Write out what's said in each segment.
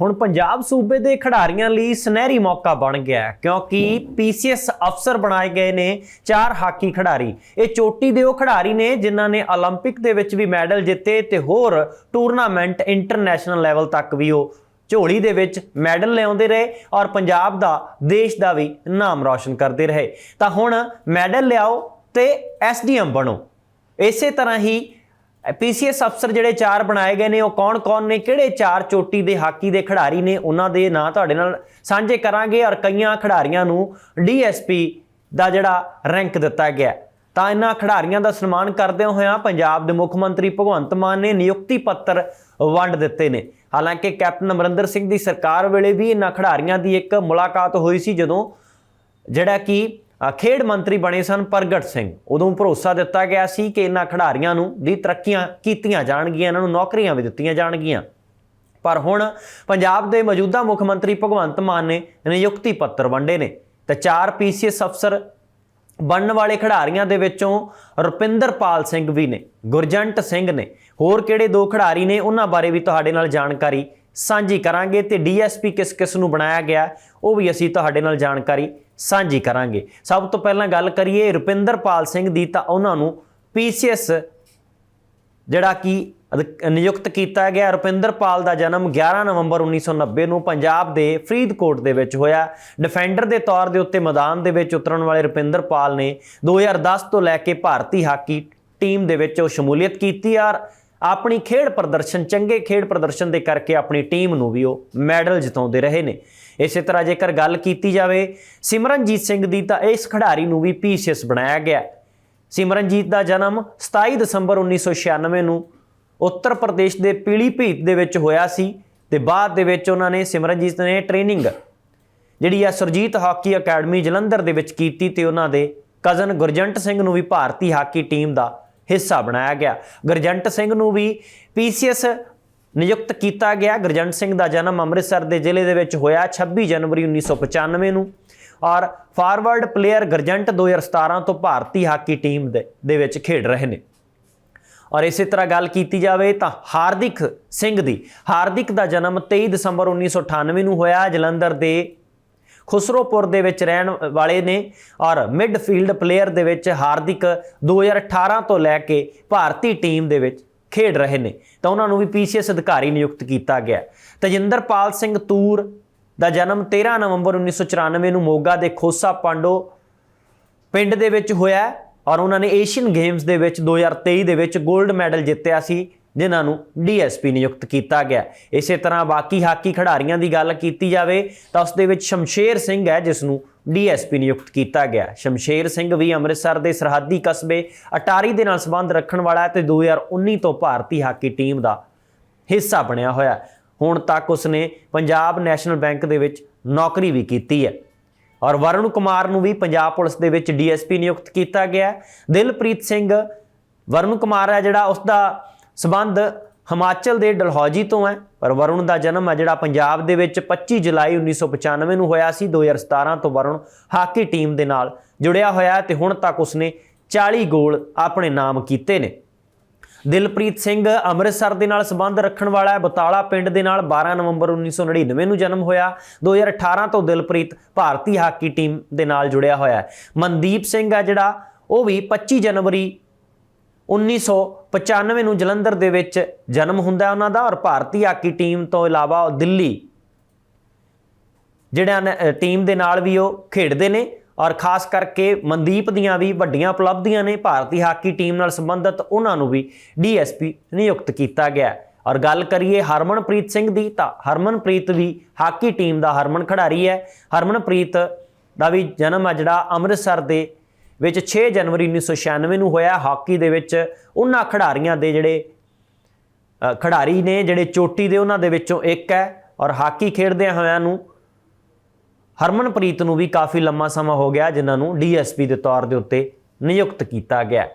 ਹੁਣ ਪੰਜਾਬ ਸੂਬੇ ਦੇ ਖਿਡਾਰੀਆਂ ਲਈ ਸੁਨਹਿਰੀ ਮੌਕਾ ਬਣ ਗਿਆ ਹੈ ਕਿਉਂਕਿ ਪੀਸੀਐਸ ਅਫਸਰ ਬਣਾਏ ਗਏ ਨੇ ਚਾਰ ਹਾਕੀ ਖਿਡਾਰੀ ਇਹ ਚੋਟੀ ਦੇ ਉਹ ਖਿਡਾਰੀ ਨੇ ਜਿਨ੍ਹਾਂ ਨੇ 올림픽 ਦੇ ਵਿੱਚ ਵੀ ਮੈਡਲ ਜਿੱਤੇ ਤੇ ਹੋਰ ਟੂਰਨਾਮੈਂਟ ਇੰਟਰਨੈਸ਼ਨਲ ਲੈਵਲ ਤੱਕ ਵੀ ਉਹ ਝੋਲੀ ਦੇ ਵਿੱਚ ਮੈਡਲ ਲਿਆਉਂਦੇ ਰਹੇ ਔਰ ਪੰਜਾਬ ਦਾ ਦੇਸ਼ ਦਾ ਵੀ ਨਾਮ ਰੌਸ਼ਨ ਕਰਦੇ ਰਹੇ ਤਾਂ ਹੁਣ ਮੈਡਲ ਲਿਆਓ ਤੇ ਐਸਡੀਐਮ ਬਣੋ ਇਸੇ ਤਰ੍ਹਾਂ ਹੀ ਪੀਸੀਐਸ ਅਫਸਰ ਜਿਹੜੇ ਚਾਰ ਬਣਾਏ ਗਏ ਨੇ, ਉਹ ਕੌਣ-ਕੌਣ ਨੇ, ਕਿਹੜੇ ਚਾਰ ਚੋਟੀ ਦੇ ਹਾਕੀ ਦੇ ਖਿਡਾਰੀ ਨੇ, ਉਹਨਾਂ ਦੇ ਨਾਂ ਤੁਹਾਡੇ ਨਾਲ ਸਾਂਝੇ ਕਰਾਂਗੇ ਔਰ ਕਈਆਂ ਖਿਡਾਰੀਆਂ ਨੂੰ ਡੀਐਸਪੀ ਦਾ ਜਿਹੜਾ ਰੈਂਕ ਦਿੱਤਾ ਗਿਆ ਤਾਂ ਇਹਨਾਂ ਖਿਡਾਰੀਆਂ ਦਾ ਸਨਮਾਨ ਕਰਦਿਆਂ ਹੋਇਆਂ ਪੰਜਾਬ ਦੇ ਮੁੱਖ ਮੰਤਰੀ ਭਗਵੰਤ ਮਾਨ ਨੇ ਨਿਯੁਕਤੀ ਪੱਤਰ ਵੰਡ ਦਿੱਤੇ ਨੇ। ਹਾਲਾਂਕਿ ਕੈਪਟਨ ਅਮਰਿੰਦਰ ਸਿੰਘ ਦੀ ਸਰਕਾਰ ਵੇਲੇ ਵੀ ਇਹਨਾਂ ਖਿਡਾਰੀਆਂ ਦੀ ਇੱਕ ਮੁਲਾਕਾਤ ਹੋਈ ਸੀ ਜਦੋਂ ਜਿਹੜਾ ਕਿ ਖੇਡ ਮੰਤਰੀ ਬਣੇ ਸਨ ਪ੍ਰਗਟ ਸਿੰਘ। ਉਦੋਂ ਭਰੋਸਾ ਦਿੱਤਾ ਗਿਆ ਸੀ ਕਿ ਇਹਨਾਂ ਖਿਡਾਰੀਆਂ ਨੂੰ ਦੀ ਤਰੱਕੀਆਂ ਕੀਤੀਆਂ ਜਾਣਗੀਆਂ, ਇਹਨਾਂ ਨੂੰ ਨੌਕਰੀਆਂ ਵੀ ਦਿੱਤੀਆਂ ਜਾਣਗੀਆਂ। ਪਰ ਹੁਣ ਪੰਜਾਬ ਦੇ ਮੌਜੂਦਾ ਮੁੱਖ ਮੰਤਰੀ ਭਗਵੰਤ ਮਾਨ ਨੇ ਨਿਯੁਕਤੀ ਪੱਤਰ ਵੰਡੇ ਨੇ ਤੇ ਚਾਰ ਪੀਸੀਐਸ ਅਫਸਰ ਬਣਨ ਵਾਲੇ ਖਿਡਾਰੀਆਂ ਦੇ ਵਿੱਚੋਂ ਰੁਪਿੰਦਰਪਾਲ ਸਿੰਘ ਵੀ ਨੇ, ਗੁਰਜੰਟ ਸਿੰਘ ਨੇ। ਹੋਰ ਕਿਹੜੇ ਦੋ ਖਿਡਾਰੀ ਨੇ, ਉਹਨਾਂ ਬਾਰੇ ਵੀ ਤੁਹਾਡੇ ਨਾਲ ਜਾਣਕਾਰੀ ਸਾਂਝੀ ਕਰਾਂਗੇ ਤੇ ਡੀਐਸਪੀ ਕਿਸ ਕਿਸ ਨੂੰ ਬਣਾਇਆ ਗਿਆ, ਉਹ ਵੀ ਅਸੀਂ ਤੁਹਾਡੇ ਨਾਲ ਜਾਣਕਾਰੀ ਸਾਂਝੀ ਕਰਾਂਗੇ। ਸਭ ਤੋਂ ਪਹਿਲਾਂ ਗੱਲ ਕਰੀਏ ਰੁਪਿੰਦਰਪਾਲ ਸਿੰਘ ਦੀ, ਤਾਂ ਉਹਨਾਂ ਨੂੰ ਪੀਸੀਐਸ ਜਿਹੜਾ ਕਿ ਨਿਯੁਕਤ ਕੀਤਾ ਗਿਆ। ਰੁਪਿੰਦਰਪਾਲ ਦਾ ਜਨਮ 11 ਨਵੰਬਰ 1990 ਨੂੰ ਪੰਜਾਬ ਦੇ ਫਰੀਦਕੋਟ ਦੇ ਵਿੱਚ ਹੋਇਆ। ਡਿਫੈਂਡਰ ਦੇ ਤੌਰ ਦੇ ਉੱਤੇ ਮੈਦਾਨ ਦੇ ਵਿੱਚ ਉਤਰਨ ਵਾਲੇ ਰੁਪਿੰਦਰਪਾਲ ਨੇ 2010 ਤੋਂ ਲੈ ਕੇ ਭਾਰਤੀ ਹਾਕੀ ਟੀਮ ਦੇ ਵਿੱਚ ਉਹ ਸ਼ਮੂਲੀਅਤ ਕੀਤੀ ਔਰ ਆਪਣੀ ਖੇਡ ਪ੍ਰਦਰਸ਼ਨ, ਚੰਗੇ ਖੇਡ ਪ੍ਰਦਰਸ਼ਨ ਦੇ ਕਰਕੇ ਆਪਣੀ ਟੀਮ ਨੂੰ ਵੀ ਉਹ ਮੈਡਲ ਜਿਤਾਉਂਦੇ ਰਹੇ ਨੇ। ਇਸੇ ਤਰ੍ਹਾਂ ਜੇਕਰ ਗੱਲ ਕੀਤੀ ਜਾਵੇ, ਸਿਮਰਨਜੀਤ ਸਿੰਘ ਦੀ ਤਾਂ ਇਸ ਖਿਡਾਰੀ ਨੂੰ ਵੀ ਪੀਸੀਐਸ ਬਣਾਇਆ ਗਿਆ। ਸਿਮਰਨਜੀਤ ਦਾ ਜਨਮ 27 ਦਸੰਬਰ 1996 ਨੂੰ ਉੱਤਰ ਪ੍ਰਦੇਸ਼ ਦੇ ਪੀਲੀਭੀਤ ਦੇ ਵਿੱਚ ਹੋਇਆ ਸੀ ਤੇ ਬਾਅਦ ਦੇ ਵਿੱਚ ਉਹਨਾਂ ਨੇ ਸਿਮਰਨਜੀਤ ਨੇ ਟ੍ਰੇਨਿੰਗ ਜਿਹੜੀ ਆ ਸੁਰਜੀਤ ਹਾਕੀ ਅਕੈਡਮੀ ਜਲੰਧਰ ਦੇ ਵਿੱਚ ਕੀਤੀ ਤੇ ਉਹਨਾਂ ਦੇ ਕਜ਼ਨ ਗੁਰਜੰਟ ਸਿੰਘ ਨੂੰ ਵੀ ਭਾਰਤੀ ਹਾਕੀ ਟੀਮ ਦਾ ਹਿੱਸਾ ਬਣਾਇਆ ਗਿਆ। ਗੁਰਜੰਟ ਸਿੰਘ ਨੂੰ ਵੀ ਪੀਸੀਐਸ ਨਿਯੁਕਤ ਕੀਤਾ ਗਿਆ ਗਰਜੰਟ ਸਿੰਘ ਦਾ ਜਨਮ ਅੰਮ੍ਰਿਤਸਰ ਦੇ ਜ਼ਿਲ੍ਹੇ ਦੇ ਵਿੱਚ ਹੋਇਆ 26 ਜਨਵਰੀ 1995 ਨੂੰ ਔਰ ਫਾਰਵਰਡ ਪਲੇਅਰ ਗਰਜੰਟ 2017 ਤੋਂ ਭਾਰਤੀ ਹਾਕੀ ਟੀਮ ਦੇ ਦੇ ਵਿੱਚ ਖੇਡ ਰਹੇ ਨੇ। ਔਰ ਇਸੇ ਤਰ੍ਹਾਂ ਗੱਲ ਕੀਤੀ ਜਾਵੇ ਤਾਂ ਹਾਰਦਿਕ ਸਿੰਘ ਦੀ, ਹਾਰਦਿਕ ਦਾ ਜਨਮ 23 ਦਸੰਬਰ 1998 ਨੂੰ ਹੋਇਆ, ਜਲੰਧਰ ਦੇ ਖੁਸਰੋਪੁਰ ਦੇ ਵਿੱਚ ਰਹਿਣ ਵਾਲੇ ਨੇ ਔਰ ਮਿਡਫੀਲਡ ਪਲੇਅਰ ਦੇ ਵਿੱਚ ਹਾਰਦਿਕ 2018 ਤੋਂ ਲੈ ਕੇ ਭਾਰਤੀ ਟੀਮ ਦੇ ਵਿੱਚ ਖੇਡ ਰਹੇ ਨੇ, ਤਾਂ ਉਹਨਾਂ ਨੂੰ ਵੀ ਪੀਸੀਐਸ ਅਧਿਕਾਰੀ ਨਿਯੁਕਤ ਕੀਤਾ ਗਿਆ। ਤਜਿੰਦਰਪਾਲ ਸਿੰਘ ਤੂਰ ਦਾ ਜਨਮ 13 ਨਵੰਬਰ 1994 ਨੂੰ ਮੋਗਾ ਦੇ ਖੋਸਾ ਪਾਂਡੋ ਪਿੰਡ ਦੇ ਵਿੱਚ ਹੋਇਆ ਔਰ ਉਹਨਾਂ ਨੇ ਏਸ਼ੀਅਨ ਗੇਮਸ ਦੇ ਵਿੱਚ 2023 ਦੇ ਵਿੱਚ 골ਡ ਮੈਡਲ ਜਿੱਤਿਆ ਸੀ, ਜਿਨ੍ਹਾਂ ਨੂੰ ਡੀਐਸਪੀ ਨਿਯੁਕਤ ਕੀਤਾ ਗਿਆ। ਇਸੇ ਤਰ੍ਹਾਂ ਬਾਕੀ ਹਾਕੀ ਖਿਡਾਰੀਆਂ ਦੀ ਗੱਲ ਕੀਤੀ ਜਾਵੇ ਤਾਂ ਉਸ ਦੇ ਵਿੱਚ ਸ਼ਮਸ਼ੇਰ ਸਿੰਘ ਹੈ, ਜਿਸ ਨੂੰ ਡੀਐਸਪੀ ਨਿਯੁਕਤ ਕੀਤਾ ਗਿਆ। ਸ਼ਮਸ਼ੇਰ ਸਿੰਘ ਵੀ ਅੰਮ੍ਰਿਤਸਰ ਦੇ ਸਰਹੱਦੀ ਕਸਬੇ ਅਟਾਰੀ ਦੇ ਨਾਲ ਸੰਬੰਧ ਰੱਖਣ ਵਾਲਾ ਹੈ ਤੇ 2019 ਤੋਂ ਭਾਰਤੀ ਹਾਕੀ ਟੀਮ ਦਾ ਹਿੱਸਾ ਬਣਿਆ ਹੋਇਆ ਹੁਣ ਤੱਕ ਉਸਨੇ ਪੰਜਾਬ ਨੈਸ਼ਨਲ ਬੈਂਕ ਦੇ ਵਿੱਚ ਨੌਕਰੀ ਵੀ ਕੀਤੀ ਹੈ। ਔਰ ਵਰੁਣ ਕੁਮਾਰ ਨੂੰ ਵੀ ਪੰਜਾਬ ਪੁਲਿਸ ਦੇ ਵਿੱਚ ਡੀਐਸਪੀ ਨਿਯੁਕਤ ਕੀਤਾ ਗਿਆ ਦਿਲਪ੍ਰੀਤ ਸਿੰਘ ਵਰੁਣ ਕੁਮਾਰ ਹੈ ਜਿਹੜਾ ਉਸ ਦਾ ਸਬੰਧ ਹਿਮਾਚਲ ਦੇ ਡਲਹੌਜੀ ਤੋਂ ਹੈ। ਪਰ ਵਰੁਣ ਦਾ ਜਨਮ ਹੈ ਜਿਹੜਾ ਪੰਜਾਬ ਦੇ ਵਿੱਚ 25 ਜੁਲਾਈ 1995 ਨੂੰ ਹੋਇਆ ਸੀ 2017 ਤੋਂ ਵਰੁਣ ਹਾਕੀ ਟੀਮ ਦੇ ਨਾਲ ਜੁੜਿਆ ਹੋਇਆ ਹੈ ਤੇ ਹੁਣ ਤੱਕ ਉਸਨੇ 40 ਗੋਲ ਆਪਣੇ ਨਾਮ ਕੀਤੇ ਨੇ। ਦਿਲਪ੍ਰੀਤ ਸਿੰਘ ਅੰਮ੍ਰਿਤਸਰ ਦੇ ਨਾਲ ਸੰਬੰਧ ਰੱਖਣ ਵਾਲਾ ਹੈ। ਬਤਾਲਾ ਪਿੰਡ ਦੇ ਨਾਲ 12 ਨਵੰਬਰ 1999 ਨੂੰ ਜਨਮ ਹੋਇਆ। 2018 ਤੋਂ ਦਿਲਪ੍ਰੀਤ ਭਾਰਤੀ ਹਾਕੀ ਟੀਮ ਦੇ ਨਾਲ ਜੁੜਿਆ ਹੋਇਆ ਹੈ। ਮਨਦੀਪ ਸਿੰਘ ਹੈ ਜਿਹੜਾ, ਉਹ ਵੀ 25 ਜਨਵਰੀ 1995 ਨੂੰ ਜਲੰਧਰ ਦੇ ਵਿੱਚ ਜਨਮ ਹੁੰਦਾ ਉਹਨਾਂ ਦਾ ਔਰ ਭਾਰਤੀ ਹਾਕੀ ਟੀਮ ਤੋਂ ਇਲਾਵਾ ਉਹ ਦਿੱਲੀ ਜਿਹੜਾ ਨੇ- ਟੀਮ ਦੇ ਨਾਲ ਵੀ ਉਹ ਖੇਡਦੇ ਨੇ ਔਰ ਖਾਸ ਕਰਕੇ ਮਨਦੀਪ ਦੀਆਂ ਵੀ ਵੱਡੀਆਂ ਉਪਲਬਧੀਆਂ ਨੇ, ਭਾਰਤੀ ਹਾਕੀ ਟੀਮ ਨਾਲ ਸੰਬੰਧਿਤ ਉਹਨਾਂ ਨੂੰ ਵੀ ਡੀਐਸਪੀ ਨਿਯੁਕਤ ਕੀਤਾ ਗਿਆ ਔਰ ਗੱਲ ਕਰੀਏ ਹਰਮਨਪ੍ਰੀਤ ਸਿੰਘ ਦੀ ਤਾਂ ਹਰਮਨਪ੍ਰੀਤ ਵੀ ਹਾਕੀ ਟੀਮ ਦਾ ਹਰਮਨ ਖਿਡਾਰੀ ਹੈ। ਹਰਮਨਪ੍ਰੀਤ ਦਾ ਵੀ ਜਨਮ ਹੈ ਜਿਹੜਾ ਅੰਮ੍ਰਿਤਸਰ ਦੇ ਵਿੱਚ 6 ਜਨਵਰੀ 1996 ਨੂੰ ਹੋਇਆ। ਹਾਕੀ ਦੇ ਵਿੱਚ ਉਹਨਾਂ ਖਿਡਾਰੀਆਂ ਦੇ ਜਿਹੜੇ ਖਿਡਾਰੀ ਨੇ ਜਿਹੜੇ ਚੋਟੀ ਦੇ ਉਹਨਾਂ ਦੇ ਵਿੱਚੋਂ ਇੱਕ ਹੈ ਔਰ ਹਾਕੀ ਖੇਡਦਿਆਂ ਹੋਇਆਂ ਨੂੰ ਹਰਮਨਪ੍ਰੀਤ ਨੂੰ ਵੀ ਕਾਫੀ ਲੰਮਾ ਸਮਾਂ ਹੋ ਗਿਆ, ਜਿਨ੍ਹਾਂ ਨੂੰ ਡੀਐਸਪੀ ਦੇ ਤੌਰ ਦੇ ਉੱਤੇ ਨਿਯੁਕਤ ਕੀਤਾ ਗਿਆ।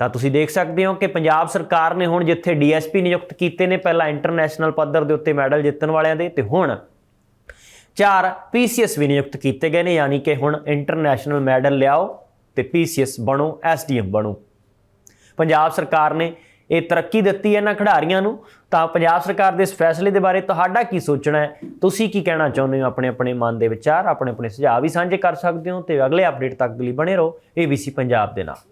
ਤਾਂ ਤੁਸੀਂ ਦੇਖ ਸਕਦੇ ਹੋ ਕਿ ਪੰਜਾਬ ਸਰਕਾਰ ਨੇ ਹੁਣ ਜਿੱਥੇ ਡੀਐਸਪੀ ਨਿਯੁਕਤ ਕੀਤੇ ਨੇ, ਪਹਿਲਾਂ ਇੰਟਰਨੈਸ਼ਨਲ ਪੱਧਰ ਦੇ ਉੱਤੇ ਮੈਡਲ ਜਿੱਤਣ ਵਾਲਿਆਂ ਦੇ ਤੇ ਹੁਣ ਚਾਰ ਪੀਸੀਐਸ ਵੀ ਨਿਯੁਕਤ ਕੀਤੇ ਗਏ ਨੇ, ਯਾਨੀ ਕਿ ਹੁਣ ਇੰਟਰਨੈਸ਼ਨਲ ਮੈਡਲ ਲਿਆਓ। ਤੇ ਪੀਸੀਐਸ ਬਣੋ ਐਸਡੀਐਮ ਬਣੋ। ਪੰਜਾਬ ਸਰਕਾਰ ਨੇ ਇਹ ਤਰੱਕੀ ਦਿੱਤੀ ਹੈ ਇਹਨਾਂ ਖਿਡਾਰੀਆਂ ਨੂੰ। ਤਾਂ ਪੰਜਾਬ ਸਰਕਾਰ ਦੇ ਇਸ ਫੈਸਲੇ ਦੇ ਬਾਰੇ ਤੁਹਾਡਾ ਕੀ ਸੋਚਣਾ ਹੈ? ਤੁਸੀਂ ਕੀ ਕਹਿਣਾ ਚਾਹੁੰਦੇ ਹੋ? ਆਪਣੇ ਆਪਣੇ ਮਨ ਦੇ ਵਿਚਾਰ ਆਪਣੇ ਆਪਣੇ ਸੁਝਾਅ ਵੀ ਸਾਂਝੇ ਕਰ ਸਕਦੇ ਹੋ ਤੇ ਅਗਲੇ ਅਪਡੇਟ ਤੱਕ ਦੇ ਲਈ ਬਣੇ ਰਹੋ। ABC ਪੰਜਾਬ ਦੇ ਨਾਲ।